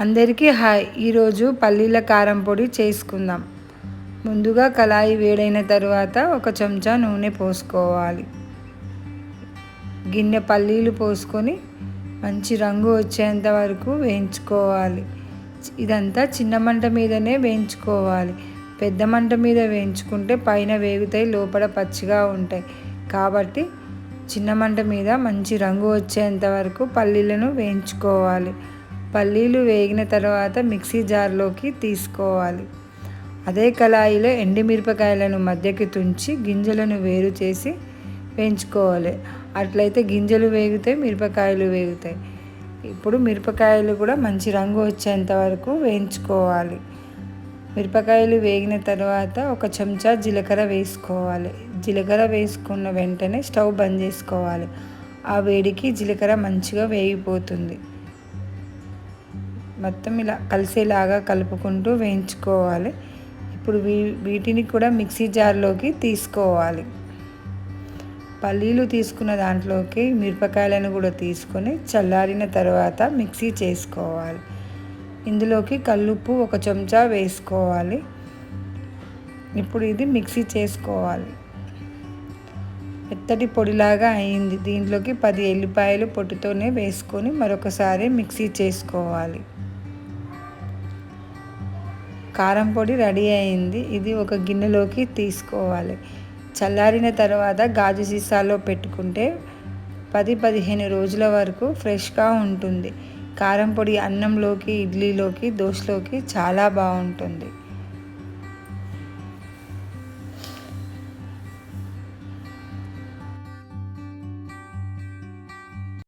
అందరికీ హాయ్. ఈరోజు పల్లీల కారం పొడి చేసుకుందాం. ముందుగా కళాయి వేడైన తర్వాత ఒక చెంచా నూనె పోసుకోవాలి. గిన్నె పల్లీలు పోసుకొని మంచి రంగు వచ్చేంత వరకు వేయించుకోవాలి. ఇదంతా చిన్న మంట మీదనే వేయించుకోవాలి. పెద్ద మంట మీద వేయించుకుంటే పైన వేగుతాయి లోపల పచ్చిగా ఉంటాయి. కాబట్టి చిన్న మంట మీద మంచి రంగు వచ్చేంత వరకు పల్లీలను వేయించుకోవాలి. పల్లీలు వేగిన తర్వాత మిక్సీ జార్లోకి తీసుకోవాలి. అదే కళాయిలో ఎండిమిరపకాయలను మధ్యకి తుంచి గింజలను వేరు చేసి వేయించుకోవాలి. అట్లయితే గింజలు వేగుతాయి మిరపకాయలు వేగుతాయి. ఇప్పుడు మిరపకాయలు కూడా మంచి రంగు వచ్చేంత వరకు వేయించుకోవాలి. మిరపకాయలు వేగిన తర్వాత ఒక చెంచా జీలకర్ర వేసుకోవాలి. జీలకర్ర వేసుకున్న వెంటనే స్టవ్ బంద్ చేసుకోవాలి. ఆ వేడికి జీలకర్ర మంచిగా వేగిపోతుంది. మొత్తం ఇలా కలిసేలాగా కలుపుకుంటూ వేయించుకోవాలి. ఇప్పుడు వీ వీటిని కూడా మిక్సీ జార్లోకి తీసుకోవాలి. పల్లీలు తీసుకున్న దాంట్లోకి మిరపకాయలను కూడా తీసుకొని చల్లారిన తర్వాత మిక్సీ చేసుకోవాలి. ఇందులోకి కల్లుప్పు ఒక చెంచా వేసుకోవాలి. ఇప్పుడు ఇది మిక్సీ చేసుకోవాలి. మెత్తటి పొడిలాగా అయింది. దీంట్లోకి పది ఎల్లిపాయలు పొట్టుతోనే వేసుకొని మరొకసారి మిక్సీ చేసుకోవాలి. కారం పొడి రెడీ అయింది. ఇది ఒక గిన్నెలోకి తీసుకోవాలి. చల్లారిన తర్వాత గాజు సీసాలో పెట్టుకుంటే పది పదిహేను రోజుల వరకు ఫ్రెష్గా ఉంటుంది. కారం పొడి అన్నంలోకి ఇడ్లీలోకి దోశలోకి చాలా బాగుంటుంది.